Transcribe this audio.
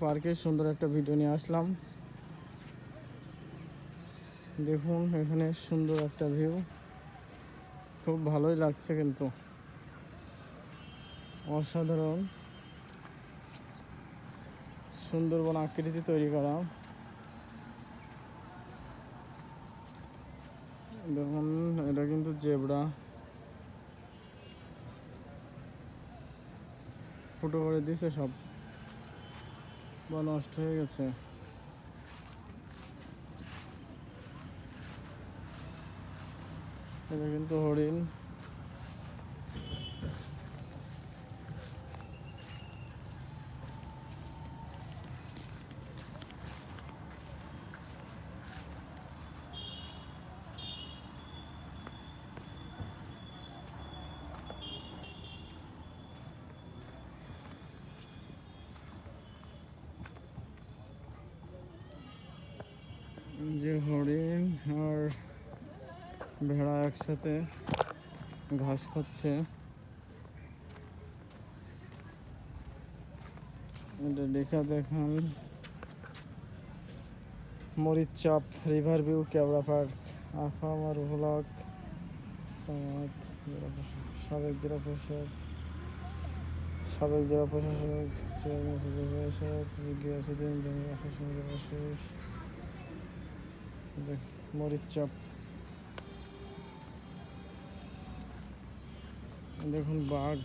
পার্কের সুন্দর একটা ভিডিও নিয়ে আসলাম। দেখুন, এখানে সুন্দর একটা ভিউ। খুব ভালোই লাগছে কিন্তু। অসাধারণ। সুন্দরবন আকৃতি তৈরি করা। দেখুন, এটা কিন্তু জেবরা। ফুটো করে দিছে সব। বা নষ্ট হয়ে গেছে। এটা কিন্তু হরিণ। যে হরিণ আর ভেড়া একসাথে ঘাস খাচ্ছে। এটা দেখা দেখান। মরিচাপ রিভার ভিউ ক্যাবরা পার্ক ভ্লগ সামাদ জেলা প্রশাসক, সাবেক জেলা প্রশাসক সাবেক জেলা প্রশাসক চেয়ারম্যান প্রশাসক জমি প্রশাসন জেলা দেখ- মরিচ চপ দেখুন বাঘ